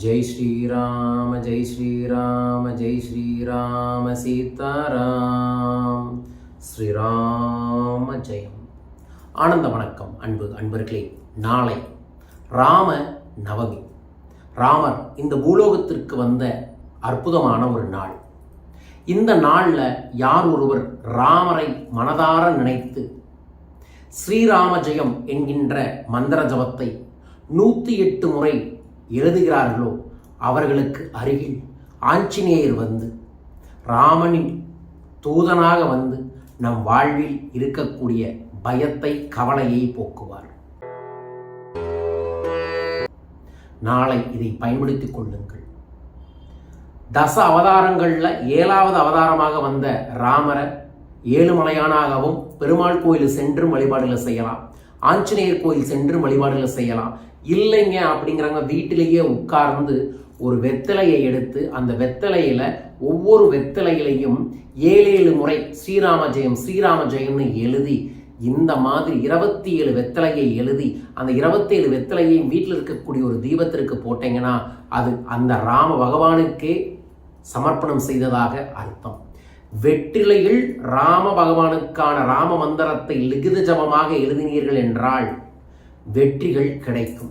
ஜெய் ஸ்ரீராம ஜெய் ஸ்ரீராம ஜெய் ஸ்ரீராம சீதாராம் ஸ்ரீராம ஜெயம். ஆனந்த வணக்கம் அன்பு அன்பர்களே. நாளை ராம நவமி. ராமர் இந்த பூலோகத்திற்கு வந்த அற்புதமான ஒரு நாள். இந்த நாளில் யார் ஒருவர் ராமரை மனதார நினைத்து ஸ்ரீராம ஜெயம் என்கின்ற மந்திர ஜபத்தை நூற்றி எட்டு முறை எழுதுகிறார்களோ அவர்களுக்கு அருகில் ஆஞ்சநேயர் வந்து ராமனின் தூதனாக வந்து நம் வாழ்வில் இருக்கக்கூடிய பயத்தை கவலையை போக்குவார். நாளை இதை பயன்படுத்திக் கொள்ளுங்கள். தச அவதாரங்களில் ஏழாவது அவதாரமாக வந்த ராமரை ஏழுமலையானாகவும் பெருமாள் கோயில் சென்றும் வழிபாடுகளை செய்யலாம். ஆஞ்சநேயர் கோயில் சென்று வழிபாடுகளை செய்யலாம். இல்லைங்க அப்படிங்கிறவங்க வீட்டிலேயே உட்கார்ந்து ஒரு வெத்தலையை எடுத்து அந்த வெத்தலையில ஒவ்வொரு வெத்தலையிலையும் ஏழு ஏழு முறை ஸ்ரீராம ஜெயம் ஸ்ரீராம ஜெயம்னு எழுதி இந்த மாதிரி இருபத்தி ஏழு வெத்தலையை எழுதி அந்த இருபத்தி ஏழு வெத்தலையையும் வீட்டில் இருக்கக்கூடிய ஒரு தீபத்திற்கு போட்டீங்கன்னா அது அந்த ராம பகவானுக்கே சமர்ப்பணம் செய்ததாக அர்த்தம். வெற்றிலையில் ராம பகவானுக்கான ராம மந்திரத்தை லிகித ஜபமாக எழுதினீர்கள் என்றால் வெற்றிகள் கிடைக்கும்.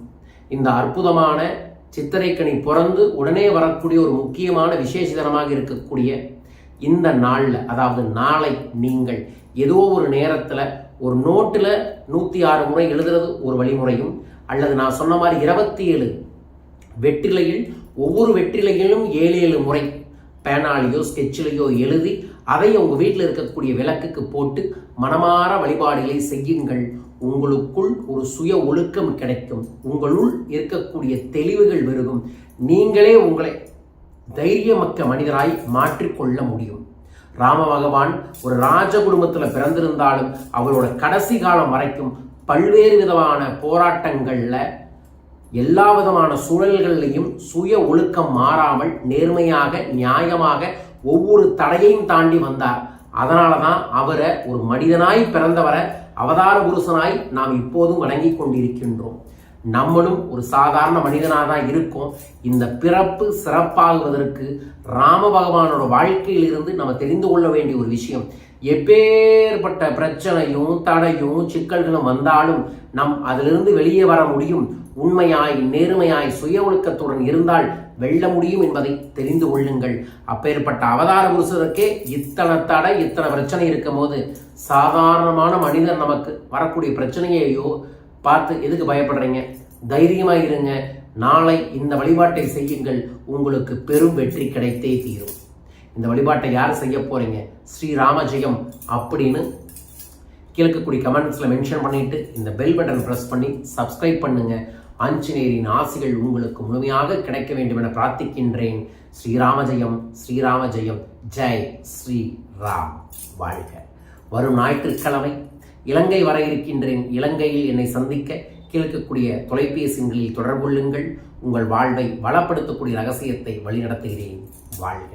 இந்த அற்புதமான சித்திரைக்கணி பிறந்து உடனே வரக்கூடிய ஒரு முக்கியமான விசேஷதனமாக இருக்கக்கூடிய இந்த நாளில் அதாவது நாளை நீங்கள் ஏதோ ஒரு நேரத்தில் ஒரு நோட்டில் நூற்றி ஆறு முறை எழுதுறது ஒரு வழிமுறையும் அல்லது நான் சொன்ன மாதிரி இருபத்தி ஏழு வெற்றிலையில் ஒவ்வொரு வெற்றிலையிலும் ஏழு ஏழு முறை பேனாலேயோ ஸ்கெட்சிலேயோ எழுதி அதை உங்கள் வீட்டில் இருக்கக்கூடிய விளக்குக்கு போட்டு மனமாற வழிபாடுகளை செய்யுங்கள். உங்களுக்குள் ஒரு சுய ஒழுக்கம் கிடைக்கும். உங்களுள் இருக்கக்கூடிய தெளிவுகள் பெருகும் நீங்களே உங்களை தைரியமக்க மனிதராய் மாற்றிக்கொள்ள முடியும். ராம பகவான் ஒரு ராஜ குடும்பத்தில் பிறந்திருந்தாலும் அவரோட கடைசி காலம் வரைக்கும் பல்வேறு விதமான போராட்டங்களில் எல்லா விதமான சூழல்கள்லையும் சுய ஒழுக்கம் மாறாமல் நேர்மையாக நியாயமாக ஒவ்வொரு தடையையும் தாண்டி வந்தார். அதனால தான் அவரை ஒரு மனிதனாய் பிறந்தவரை அவதார புருஷனாய் நாம் இப்போதும் வணங்கி கொண்டிருக்கின்றோம். நம்மளும் ஒரு சாதாரண மனிதனாக தான் இருக்கோம். இந்த பிறப்பு சிறப்பாகுவதற்கு ராம பகவானோட வாழ்க்கையில் இருந்து நம்ம தெரிந்து கொள்ள வேண்டிய ஒரு விஷயம். எப்பேற்பட்ட பிரச்சனையும் தடையும் சிக்கல்களும் வந்தாலும் நம் அதிலிருந்து வெளியே வர முடியும். உண்மையாய் நேர்மையாய் சுய ஒழுக்கத்துடன் இருந்தால் வெல்ல முடியும் என்பதை தெரிந்து கொள்ளுங்கள். அப்பேற்பட்ட அவதார புருஷருக்கே இத்தனை தடை இத்தனை பிரச்சனை இருக்கும் போது சாதாரணமான மனிதர் நமக்கு வரக்கூடிய பிரச்சனையையோ பார்த்து எதுக்கு பயப்படுறீங்க? தைரியமாக இருங்க. நாளை இந்த வழிபாட்டை செய்யுங்கள். உங்களுக்கு பெரும் வெற்றி கிடைத்தே தீரும். இந்த வழிபாட்டை யார் செய்ய போறீங்க? ஸ்ரீராமஜெயம் அப்படின்னு கேட்கக்கூடிய கமெண்ட்ஸில் மென்ஷன் பண்ணிட்டு இந்த பெல் பட்டன் ப்ரெஸ் பண்ணி சப்ஸ்கிரைப் பண்ணுங்க. ஆஞ்சநேயரின் ஆசைகள் உங்களுக்கு முழுமையாக கிடைக்க வேண்டும் என பிரார்த்திக்கின்றேன். ஸ்ரீராமஜெயம் ஸ்ரீராமஜெயம். ஸ்ரீராம ஜெயம் ஜெய் ஸ்ரீ ராம் வாழ்க. வரும் ஞாயிற்றுக்கிழமை இலங்கை வர இருக்கின்றேன். இலங்கையில் என்னை சந்திக்க கேட்கக்கூடிய தொலைபேசிகளில் தொடர்பு கொள்ளுங்கள். உங்கள் வாழ்வை வளப்படுத்தக்கூடிய ரகசியத்தை வழிநடத்துகிறேன். வாழ்க.